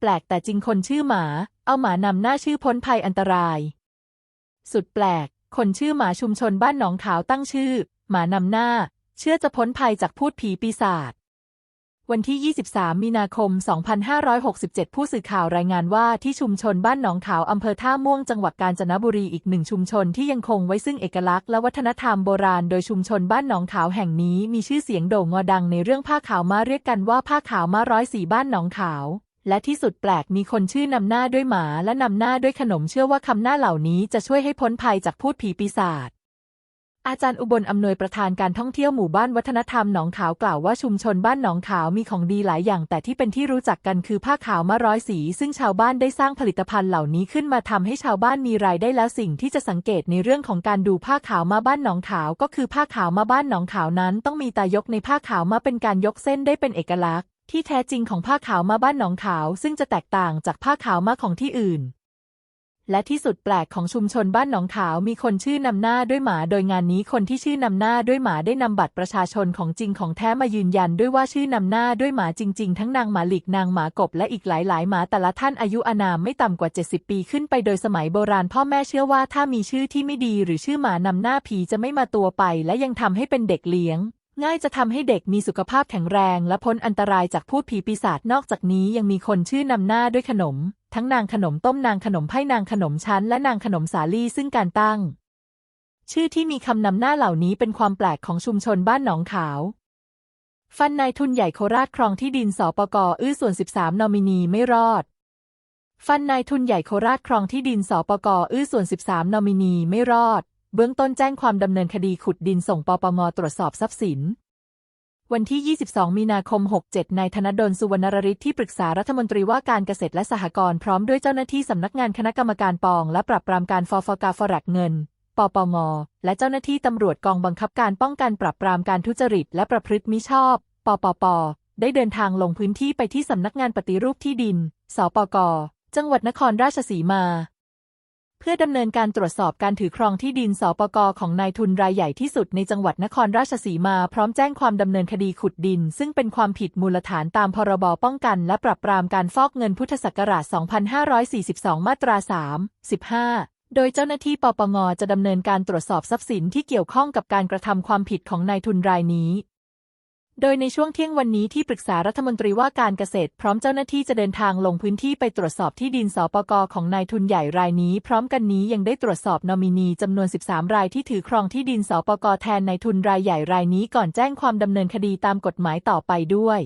แปลกแต่จริงคนชื่อหมา เอาหมานำหน้าชื่อพ้นภัยอันตราย สุดแปลก คนชื่อหมาชุมชนบ้านหนองขาวตั้งชื่อ หมานำหน้า เชื่อจะพ้นภัยจากพูดผีปีศาจวันที่ 23 มีนาคม 2567 ผู้สื่อข่าวรายงานว่าที่ชุมชนบ้านหนองขาวอำเภอท่าม่วงจังหวัดกาญจนบุรีอีกหนึ่งชุมชนที่ยังคงไว้ซึ่งเอกลักษณ์และวัฒนธรรมโบราณโดยชุมชนบ้านหนองขาวแห่งนี้มีชื่อเสียงโด่งงอดังในเรื่องผ้าขาวมาเรียกกันว่าผ้าขาวมาร้อยสีบ้านหนองขาว และที่สุดแปลกมีคนชื่อนำหน้าด้วยหมาและนำหน้าด้วยขนมเชื่อว่าคำหน้าเหล่านี้จะช่วยให้พ้นภัยจากพูดผีปีศาจอาจารย์อุบลอำนวยประธานการท่องเที่ยวหมู่บ้านวัฒนธรรมหนองขาวกล่าวว่าชุมชนบ้านหนองขาวมีของดีหลายอย่าง แต่ที่เป็นที่รู้จักกันคือผ้าขาวมาร้อยสี ซึ่งชาวบ้านได้สร้างผลิตภัณฑ์เหล่านี้ขึ้นมาทำให้ชาวบ้านมีรายได้แล้วสิ่งที่จะสังเกตในเรื่องของการดูผ้าขาวมาบ้านหนองขาว ก็คือผ้าขาวมาบ้านหนองขาวนั้น ต้องมีตายกในผ้าขาวมาเป็นการยกเส้นได้เป็นเอกลักษณ์ ที่แท้จริงของผ้าขาวมาบ้านหนองขาวซึ่งจะแตกต่างจากผ้าขาวมาของที่อื่น และที่สุดแปลกของชุมชนบ้านหนองขาวมีคนชื่อนำหน้าด้วยหมา โดยงานนี้คนที่ชื่อนำหน้าด้วยหมาได้นำบัตรประชาชนของจริงของแท้มายืนยันด้วยว่าชื่อนำหน้าด้วยหมาจริง ๆ ทั้งนางหมาหลิกนางหมากบและอีกหลายๆหมาแต่ละท่านอายุอานามไม่ต่ำกว่า 70 ปีขึ้นไปโดยสมัยโบราณพ่อแม่เชื่อว่าถ้ามีชื่อที่ไม่ดีหรือชื่อหมานำหน้าผีจะไม่มาตัวไป และยังทำให้เป็นเด็กเลี้ยง ง่ายจะทำให้เด็กมีสุขภาพแข็งแรงและพ้นอันตรายจากพูดผีปีศาจนอกจากนี้ยังมีคนชื่อนำหน้าด้วยขนม ทั้งนางขนมต้มนางขนมไผ่นางขนมชั้น และนางขนมสาลี่ซึ่งการตั้ง ชื่อที่มีคำนำหน้าเหล่านี้เป็นความแปลกของชุมชนบ้านหนองขาว ฟันนายทุนใหญ่โคราชครองที่ดินสปกอื้อส่วน 13 นอมินีไม่รอด ฟันนายทุนใหญ่โคราชครองที่ดินสปกอื้อส่วน 13 นอมินีไม่รอด เบื้องต้นแจ้งความดำเนินคดีขุดดินส่งปปงตรวจสอบทรัพย์สิน วันที่ 22 มีนาคม 67 นายธนดล สุวรรณรริศที่ปรึกษารัฐมนตรีว่าการเกษตรและสหกรณ์พร้อมด้วยเจ้าหน้าที่สำนักงานคณะกรรมการปอง และปรับปรามการฟอฟกาฟรักเงิน ปปง และเจ้าหน้าที่ตำรวจกองบังคับการป้องกันปรับปรามการทุจริต และประพฤติมิชอบ ปปป ได้เดินทางลงพื้นที่ไปที่สำนักงานปฏิรูปที่ดิน สปก จังหวัดนครราชสีมา พื่อดำเนินการตรวจสอบการถือครองที่ดินสปกของนายทุนรายใหญ่ที่สุดในจังหวัดนครราชสีมา พร้อมแจ้งความดำเนินคดีขุดดิน ซึ่งเป็นความผิดมูลฐานตามพรบป้องกัน และปรับปรามการฟอกเงินพุทธศักราช 2542 มาตรา 3 15โดยเจ้าหน้าที่ปปงจะดำเนินการตรวจสอบทรัพย์สินที่เกี่ยวข้องกับการกระทำความผิดของนายทุนรายนี้ โดยในช่วงเที่ยงวันนี้ที่ปรึกษารัฐมนตรีว่าการเกษตร พร้อมเจ้าหน้าที่จะเดินทางลงพื้นที่ไปตรวจสอบที่ดินสปกของนายทุนใหญ่รายนี้ พร้อมกันนี้ยังได้ตรวจสอบนอมินีจำนวน 13 รายที่ถือครองที่ดินสปกแทนนายทุนรายใหญ่รายนี้ก่อนแจ้งความดำเนินคดีตามกฎหมายต่อไปด้วย